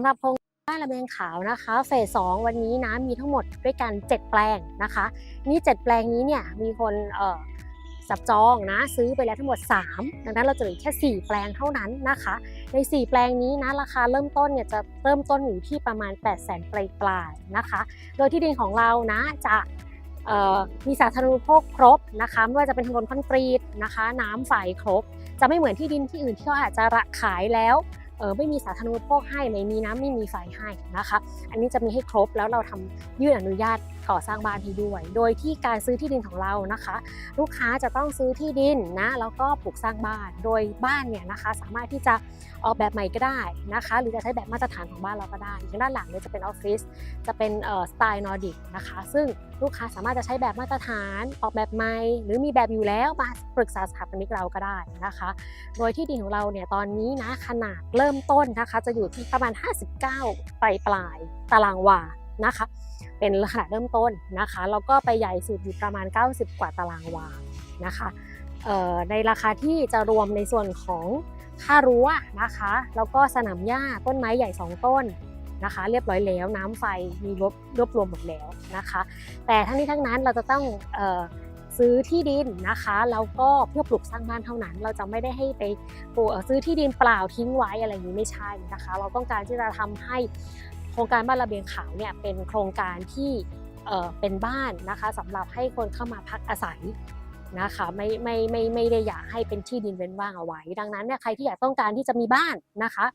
ำหรับโครงบ้านระเบียงขาวนะคะเฟสสองวันนี้นะมีทั้งหมดด้วยกัน 7 แปลงนะคะ นี่ 7 แปลงนี้เนี่ยมีคนเอ่อจับจองนะซื้อไปแล้วทั้งหมด 3 ดังนั้นเราจะเหลือแค่ 4 แปลงเท่านั้นนะคะ ใน 4 แปลงนี้นะราคาเริ่มต้นเนี่ยจะเริ่มต้นอยู่ที่ประมาณ 8 0 0 0 0 0ปลายปลายๆนะคะ โดยที่ดินของเรานะจะมีสาธารณูปโภคครบนะคะไม่ว่าจะเป็นถนนคอนกรีตนะคะ น้ำไฟครบ จะไม่เหมือนที่ดินที่อื่นที่เขาอาจจะระขายแล้ว ไม่มีสาธารณูปโภคให้ไม่มีน้ำไม่มีไฟให้นะคะ อันนี้จะมีให้ครบแล้วเราทำยื่นอนุญาตก่อสร้างบ้านให้ด้วย โดยที่การซื้อที่ดินของเรานะคะ ลูกค้าจะต้องซื้อที่ดินนะแล้วก็ปลูกสร้างบ้าน โดยบ้านเนี่ยนะคะสามารถที่จะออกแบบใหม่ก็ได้นะคะ หรือจะใช้แบบมาตรฐานของบ้านเราก็ได้อย่างด้านหลังเนี่ยจะเป็นออฟฟิศจะเป็นสไตล์นอร์ดิกนะคะ ซึ่งลูกค้าสามารถจะใช้แบบมาตรฐานออกแบบใหม่ หรือมีแบบอยู่แล้วมาปรึกษาสถาปนิกเราก็ได้นะคะ โดยที่ดินของเราเนี่ยตอนนี้นะขนาดเริ่มต้นนะคะ จะอยู่ที่ประมาณ 59ปลายปลายตารางวานะคะ เป็นขนาดเริ่มต้นนะคะ แล้วก็ไปใหญ่สุดอยู่ประมาณ 90 กว่าตารางวานะคะในราคาที่จะรวมในส่วนของค่ารั้วนะคะ แล้วก็สนามหญ้าต้นไม้ใหญ่ 2 ต้นนะคะ เรียบร้อยแล้วน้ำไฟมีรวบรวบรวมหมดแล้วนะคะ แต่ทั้งนี้ทั้งนั้นเราจะต้องซื้อที่ดินนะคะแล้วก็เพื่อปลูกสร้างบ้านเท่านั้น เราจะไม่ได้ให้ไปปลูกซื้อที่ดินเปล่าทิ้งไว้อะไรอย่างนี้ไม่ใช่นะคะ เราต้องการที่จะทำให้ โครงการบ้านระเบียงขาวเนี่ยเป็นโครงการที่เป็นบ้านนะคะสำหรับให้คนเข้ามาพักอาศัยนะคะไม่ไม่ไม่ไม่ได้อยากให้เป็นที่ดินเว้นว่างเอาไว้ ดังนั้นเนี่ยใครที่อยากต้องการที่จะมีบ้านนะคะ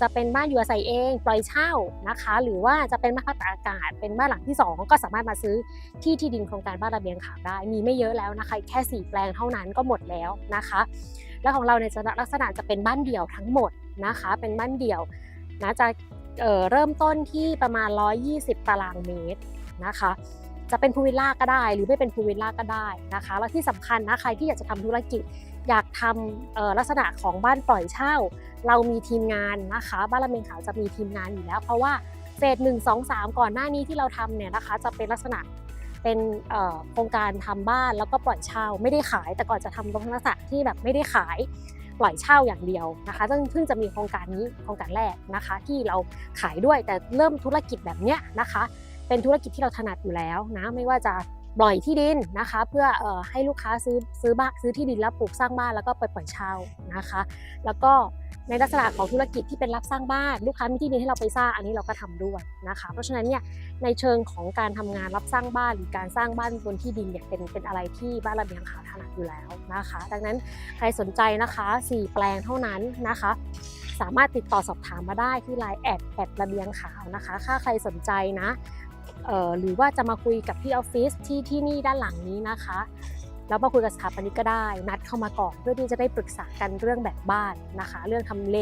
จะเป็นบ้านอยู่อาศัยเองปล่อยเช่านะคะ หรือว่าจะเป็นบ้านพักตากอากาศ เป็นบ้านหลังที่สองก็สามารถมาซื้อที่ที่ดินโครงการบ้านระเบียงขาวได้ มีไม่เยอะแล้วนะคะ แค่ 4 แปลงเท่านั้นก็หมดแล้วนะคะ แล้วของเราเนี่ยจะลักษณะจะเป็นบ้านเดี่ยวทั้งหมดนะคะ เป็นบ้านเดี่ยวนะจะ เเริ่มต้นที่ประมาณ 120 ตารางเมตรนะคะ จะเป็นพูลวิลล่าก็ได้ หรือไม่เป็นพูลวิลล่าก็ได้นะคะ แล้วที่สำคัญนะใครที่อยากจะทำธุรกิจอยากทำลักษณะของบ้านปล่อยเช่า เรามีทีมงานนะคะ บ้านละเมงขาวจะมีทีมงานอยู่แล้ว เพราะว่าเฟสหนึ่งสองสามก่อนหน้านี้ที่เราทำเนี่ยนะคะ จะเป็นลักษณะเป็นโครงการทำบ้านแล้วก็ปล่อยเช่าไม่ได้ขายแต่ก่อนจะทำตรงลักษณะที่แบบไม่ได้ขาย ปล่อยเช่าอย่างเดียวนะคะซึ่งเพิ่งจะมีโครงการนี้โครงการแรกนะคะ ที่เราขายด้วยแต่เริ่มธุรกิจแบบเนี้ยนะคะ เป็นธุรกิจที่เราถนัดอยู่แล้วนะไม่ว่าจะ ปล่อยที่ดินนะคะ เพื่อออให้ลูกค้าซื้อซื้อบ้านซื้อที่ดินแล้วปลูกสร้างบ้านแล้วก็ไปปล่อยเช่านะคะ แล้วก็ในลักษณะของธุรกิจที่เป็นรับสร้างบ้านลูกค้ามีที่ดินให้เราไปสร้างอันนี้เราก็ทำด้วยนะคะ เพราะฉะนั้นเนี่ยในเชิงของการทำงานรับสร้างบ้านหรือการสร้างบ้านบนที่ดินเนี่ยเป็นเป็นอะไรที่บ้านระเบียงขาวถนัดอยู่แล้วนะคะ ดังนั้นใครสนใจนะคะ 4 แปลงเท่านั้นนะคะ สามารถติดต่อสอบถามมาได้ที่ไลน์แอดแอดระเบียงขาวนะคะถ้าใครสนใจนะ หรือว่าจะมาคุยกับที่ออฟฟิศที่ที่นี่ด้านหลังนี้นะคะ แล้วมาคุยกับสถาปนิกก็ได้ นัดเข้ามาก่อนเพื่อที่จะได้ปรึกษากันเรื่องแบบบ้านนะคะ เรื่องทำเล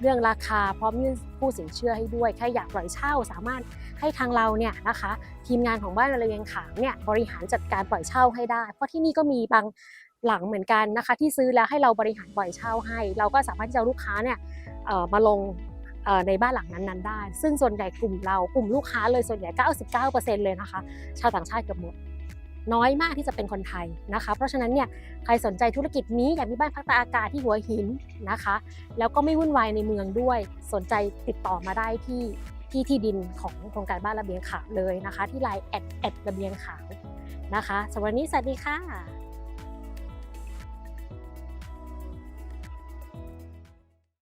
เรื่องราคาพร้อมยื่นผู้สินเชื่อให้ด้วยใครอยากปล่อยเช่าสามารถให้ทางเราเนี่ยนะคะ ทีมงานของบ้านระเบียงขาวเนี่ยบริหารจัดการปล่อยเช่าให้ได้ เพราะที่นี่ก็มีบางหลังเหมือนกันนะคะ ที่ซื้อแล้วให้เราบริหารปล่อยเช่าให้ เราก็สามารถที่จะลูกค้าเนี่ยมาลง ในบ้านหลังนั้นๆได้ ซึ่งส่วนใหญ่กลุ่มเรากลุ่มลูกค้าเลยส่วนใหญ่ 99%เลยนะคะ ชาวต่างชาติเกือบหมดน้อยมากที่จะเป็นคนไทยนะคะ เพราะฉะนั้นเนี่ยใครสนใจธุรกิจนี้อยากมีบ้านพักตากอากาศที่หัวหินนะคะ แล้วก็ไม่วุ่นวายในเมืองด้วย สนใจติดต่อมาได้ที่ที่ที่ดินของโครงการบ้านระเบียงขาวเลยนะคะ ที่ไลน์แอดแอดระเบียงขาวนะคะสำหรับวันนี้สวัสดีค่ะ